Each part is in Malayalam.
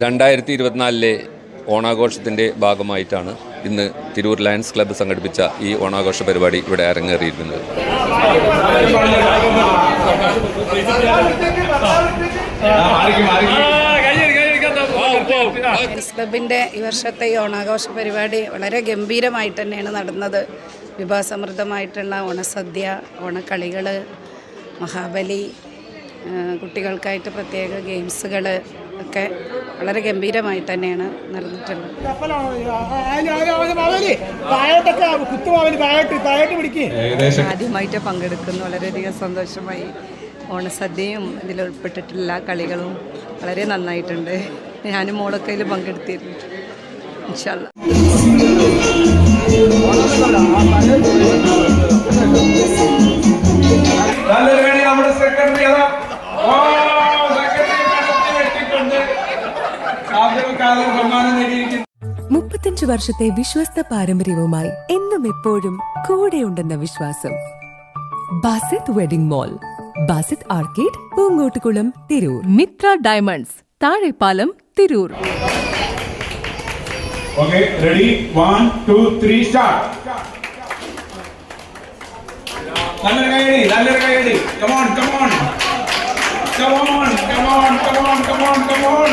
രണ്ടായിരത്തി ഇരുപത്തിനാലിലെ ഓണാഘോഷത്തിന്റെ ഭാഗമായിട്ടാണ് ഇന്ന് തിരൂർ ലയൺസ് ക്ലബ്ബ് സംഘടിപ്പിച്ച ഈ ഓണാഘോഷ പരിപാടി ഇവിടെ അരങ്ങേറിയിരിക്കുന്നത്. ലയൺസ് ക്ലബിന്റെ ഈ വർഷത്തെ ഈ ഓണാഘോഷ പരിപാടി വളരെ ഗംഭീരമായിട്ട് തന്നെയാണ് നടന്നത്. വിഭവസമൃദ്ധമായിട്ടുള്ള ഓണസദ്യ ഓണക്കളികൾ മഹാബലി കുട്ടികൾക്കായിട്ട് പ്രത്യേക ഗെയിംസുകൾ ഒക്കെ വളരെ ഗംഭീരമായി തന്നെയാണ് നടന്നിട്ടുള്ളത്. ആദ്യമായിട്ട് പങ്കെടുക്കുന്നു. വളരെയധികം സന്തോഷമായി. ഓണസദ്യയും ഇതിൽ ഉൾപ്പെട്ടിട്ടുള്ള കളികളും വളരെ നന്നായിട്ടുണ്ട്. ഞാനും മോളൊക്കെ ഇതിൽ പങ്കെടുത്തിരുന്നു ഇൻഷാല്ല നമ്മുടെ സെക്രട്ടറി അതാ സെക്രട്ടറി സമ്മാനം നേടിയിരിക്കുന്നു മുപ്പത്തഞ്ച് വർഷത്തെ വിശ്വസ്ത പാരമ്പര്യവുമായി എന്നും എപ്പോഴും കൂടെയുണ്ടെന്ന വിശ്വാസം. Basith wedding mall Basith arcade Poongottukulam Tirur. Mithra diamonds Thazhepalam Tirur. Okay ready one two three start നല്ലൊരു കൈയടി നല്ലൊരു കൈയടി. Come on come on come on come on come on come on come on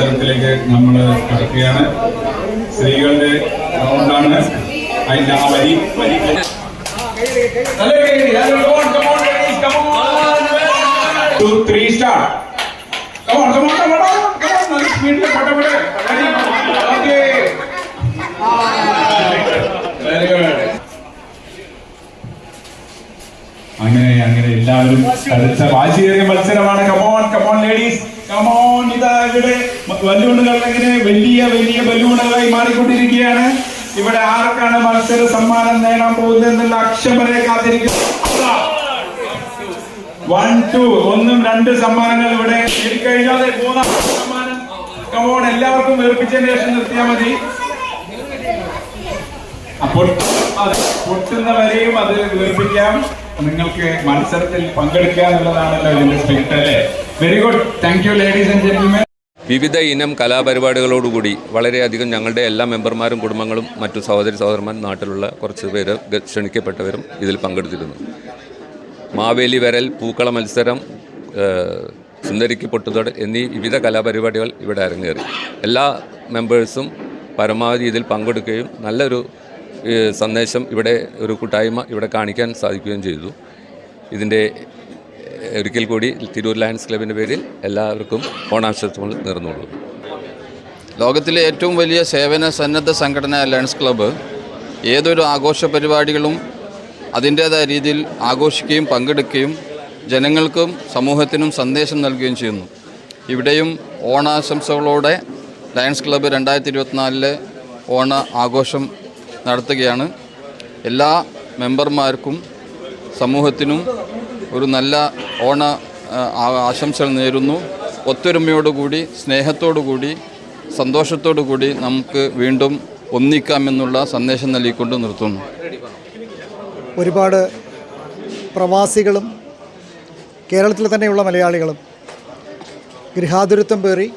മത്സരത്തിലേക്ക് നമ്മൾ കടക്കുകയാണ്. സ്ത്രീകളുടെ റൗണ്ടാണ് അതിന്റെ ആ വരി വരി. അങ്ങനെ അങ്ങനെ എല്ലാവരും കളിച്ച വാശിയേറിയ മത്സരമാണ്. കമോൺ കമോൺ ലേഡീസ് ഇവിടെ ബലൂണുകൾ ഇങ്ങനെ വലിയ വലിയ ബലൂണുകളായി മാറിക്കൊണ്ടിരിക്കുകയാണ്. ഇവിടെ ആർക്കാണ് മത്സര സമ്മാനം നേടാൻ പോകുന്നത് എന്നുള്ള അക്ഷമരെ വരെ വൺ ടു ഒന്നും രണ്ട് സമ്മാനങ്ങൾ ഇവിടെ നേടിക്കഴിഞ്ഞാൽ മൂന്നാമത്തെ സമ്മാനം. കമോൺ എല്ലാവർക്കും വേർപ്പിച്ചതിന് ശേഷം നിർത്തിയാൽ മതി. പൊട്ടുന്നവരെയും അത് വേർപ്പിക്കാം നിങ്ങൾക്ക് മത്സരത്തിൽ പങ്കെടുക്കുക എന്നുള്ളതാണല്ലോ ഇതിന്റെ സ്പിരിറ്റ് അല്ലേ? Very good thank you ladies and gentlemen വിവിധ ഇനം കലാപരിപാടികളോടുകൂടി വളരെയധികം ഞങ്ങളുടെ എല്ലാ മെമ്പർമാരും കുടുംബങ്ങളും മറ്റു സഹോദരി സഹോദരന്മാർ നാട്ടിലുള്ള കുറച്ച് പേര് ക്ഷണിക്കപ്പെട്ടവരും ഇതിൽ പങ്കെടുത്തിരുന്നു. മാവേലി വരൽ പൂക്കള മത്സരം സുന്ദരിക്ക് പൊട്ടുതൊട് എന്നീ വിവിധ കലാപരിപാടികൾ ഇവിടെ അരങ്ങേറി. എല്ലാ മെമ്പേഴ്സും പരമാവധി ഇതിൽ പങ്കെടുക്കുകയും നല്ലൊരു സന്ദേശം ഇവിടെ ഒരു കൂട്ടായ്മ ഇവിടെ കാണിക്കാൻ സാധിക്കുകയും ചെയ്തു. ഇതിന്റെ ഒരിക്കൽ കൂടി തിരൂർ ലയൺസ് ക്ലബിന്റെ പേരിൽ എല്ലാവർക്കും ഓണാശംസകൾ നേർന്നുകൊള്ളു ലോകത്തിലെ ഏറ്റവും വലിയ സേവന സന്നദ്ധ സംഘടന ലയൺസ് ക്ലബ്ബ് ഏതൊരു ആഘോഷ പരിപാടികളും അതിന്റേതായ രീതിയിൽ ആഘോഷിക്കുകയും പങ്കെടുക്കുകയും ജനങ്ങൾക്കും സമൂഹത്തിനും സന്ദേശം നൽകുകയും ചെയ്യുന്നു. ഇവിടെയും ഓണാശംസകളോടെ ലയൺസ് ക്ലബ്ബ് രണ്ടായിരത്തി ഇരുപത്തിനാലിലെ ഓണ ആഘോഷം നടത്തുകയാണ്. എല്ലാ മെമ്പർമാർക്കും സമൂഹത്തിനും ഒരു നല്ല ഓണ ആശംസകൾ നേരുന്നു. ഒത്തൊരുമയോടുകൂടി സ്നേഹത്തോടുകൂടി സന്തോഷത്തോടുകൂടി നമുക്ക് വീണ്ടും ഒന്നിക്കാമെന്നുള്ള സന്ദേശം നൽകിക്കൊണ്ട് നിർത്തുന്നു. ഒരുപാട് പ്രവാസികളും കേരളത്തിൽ തന്നെയുള്ള മലയാളികളും ഗൃഹാതുരത്വം പേറി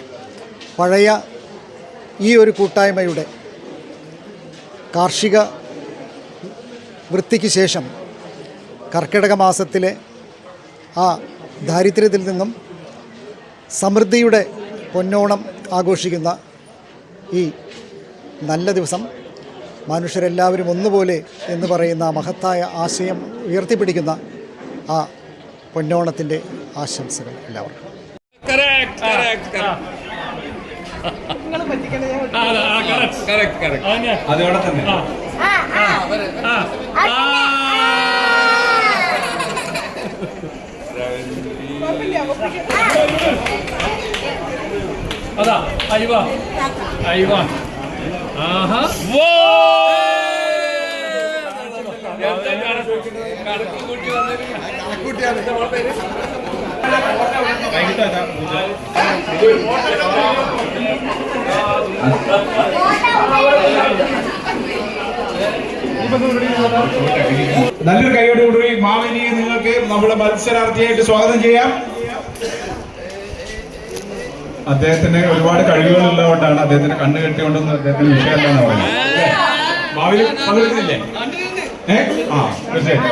പഴയ ഈ ഒരു കൂട്ടായ്മയുടെ കാർഷിക വൃത്തിക്ക് ശേഷം കർക്കിടക മാസത്തിലെ ആ ദാരിദ്ര്യത്തിൽ നിന്നും സമൃദ്ധിയുടെ പൊന്നോണം ആഘോഷിക്കുന്ന ഈ നല്ല ദിവസം മനുഷ്യരെല്ലാവരും ഒന്നുപോലെ എന്ന് പറയുന്ന മഹത്തായ ആശയം ഉയർത്തിപ്പിടിക്കുന്ന ആ പൊന്നോണത്തിന്റെ ആശംസകൾ എല്ലാവർക്കും. അതോടെ തന്നെ. അതാ അയ്യവാ. അയ്യവാ. ആഹാ. നല്ലൊരു കൈയോടുകൂടി മാവിനിയെ നിങ്ങൾക്ക് നമ്മുടെ മത്സരാർത്ഥിയായിട്ട് സ്വാഗതം ചെയ്യാം. അദ്ദേഹത്തിന് ഒരുപാട് കഴിവുകളുള്ളതുകൊണ്ടാണ് അദ്ദേഹത്തിന് കണ്ണ് കെട്ടിക്കൊണ്ടൊന്നും അദ്ദേഹത്തിന് വിഷയമല്ലെന്ന് പറയുന്നത്? മാവേലി പങ്കെടുക്കുന്നില്ലേ ഏ? ആ തീർച്ചയായും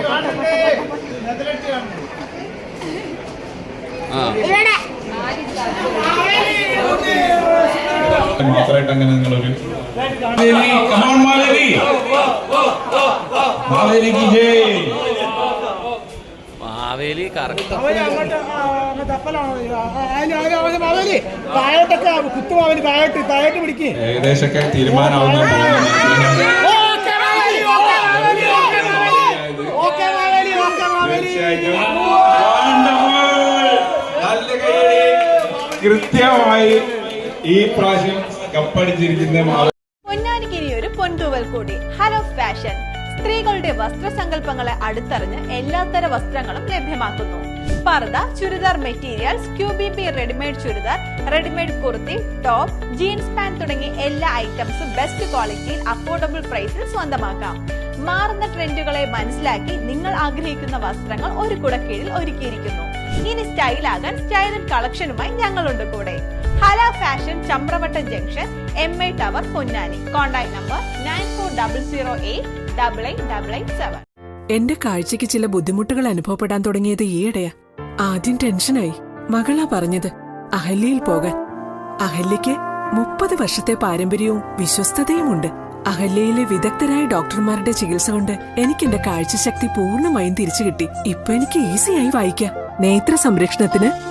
മാത്രമായിട്ട് അങ്ങനെ നിങ്ങളൊരു മാവേലിക്ക് ജയ് മാവേലി കറക്റ്റ് ഏകദേശമൊക്കെ തീരുമാനമാവുന്ന. കൃത്യമായി ഈ പ്രാവശ്യം കപ്പടിച്ചിരിക്കുന്ന മാവേലി സ്ത്രീകളുടെ വസ്ത്രസങ്കല്പങ്ങളെ അടുത്തറിഞ്ഞ് എല്ലാത്തര വസ്ത്രങ്ങളും ലഭ്യമാക്കുന്നു. പർദ ചുരിദാർ മെറ്റീരിയൽസ് ക്യൂബി P readymade churidar readymade kurti top jeans pant തുടങ്ങി എല്ലാ ഐറ്റംസും ബെസ്റ്റ് ക്വാളിറ്റിയിൽ അഫോർഡബിൾ പ്രൈസിൽ സ്വന്തമാക്കാം. മാറുന്ന ട്രെൻഡുകളെ മനസ്സിലാക്കി നിങ്ങൾ ആഗ്രഹിക്കുന്ന വസ്ത്രങ്ങൾ ഒരു കുടക്കീഴിൽ ഒരുക്കിയിരിക്കുന്നു. ഇനി സ്റ്റൈലാകാൻ സ്റ്റൈലൻ കളക്ഷനുമായി ഞങ്ങളുണ്ട് കൂടെ. Hala fashion Chamravattam junction M I tower Ponnani contact number nine four double zero eight double eight double eight seven എന്റെ കാഴ്ചയ്ക്ക് ചില ബുദ്ധിമുട്ടുകൾ അനുഭവപ്പെടാൻ തുടങ്ങിയത് ഈയിടെയാ. ആദ്യം ടെൻഷനായി. മകളാ പറഞ്ഞത് അഹല്യയിൽ പോകാൻ. അഹല്യയ്ക്ക് മുപ്പത് വർഷത്തെ പാരമ്പര്യവും വിശ്വസ്തതയുമുണ്ട് അഹല്യയിലെ വിദഗ്ധരായ ഡോക്ടർമാരുടെ ചികിത്സ കൊണ്ട് എനിക്ക് എന്റെ കാഴ്ചശക്തി പൂർണമായും തിരിച്ചു കിട്ടി ഇപ്പൊ എനിക്ക് ഈസിയായി വായിക്കാം. നേത്ര സംരക്ഷണത്തിന്